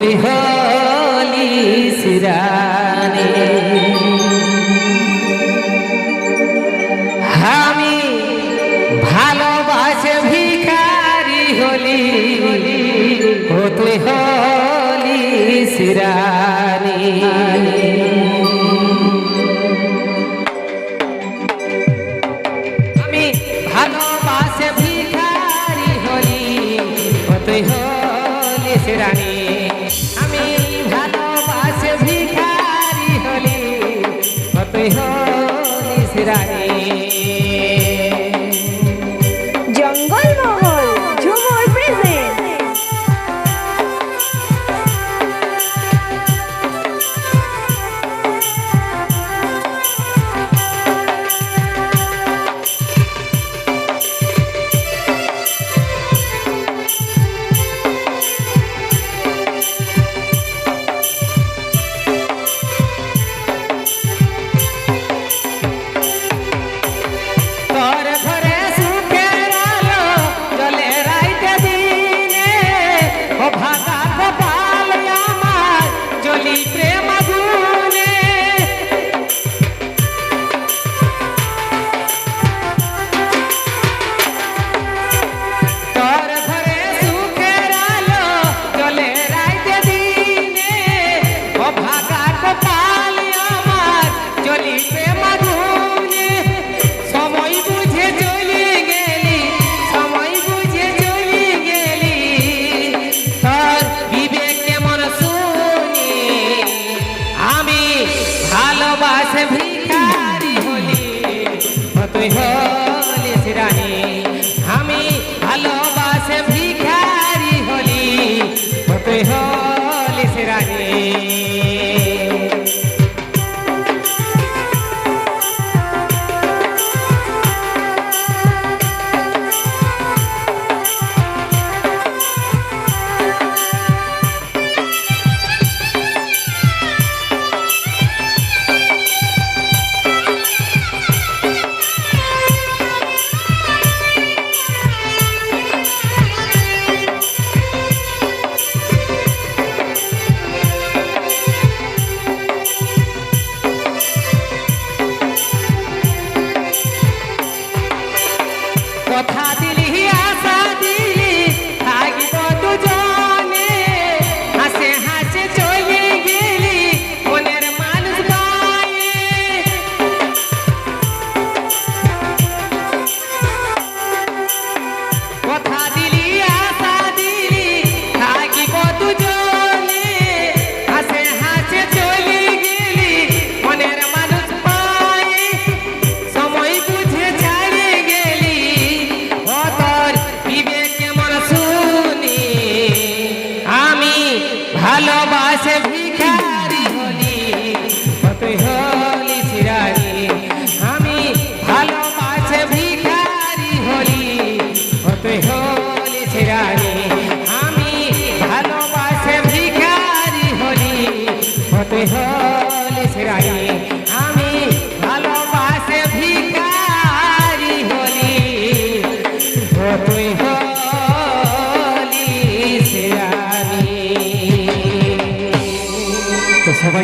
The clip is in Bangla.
হলি সিরানি। আমি ভালোবাসে ভিখারি হলি ও তুই হলি সিরানি। আমি ভালোবাসে ভিখারি হলি ও তুই হলি রানী আমি ভালোবাসে ভিখারি হলি ও হলিস হলি ভালোবাসে ভিখারি হলি তুই হলিস রানী। আমি ভালোবাসে ভিখারি হলি তুই হলিস সিরানি 他的。সিরানি আমি ভালোবাসে ভিখারি হলি ও তুই হলি আমি ভালোবাসে ভিখারি হলি ও তুই হলি তো সবাইকে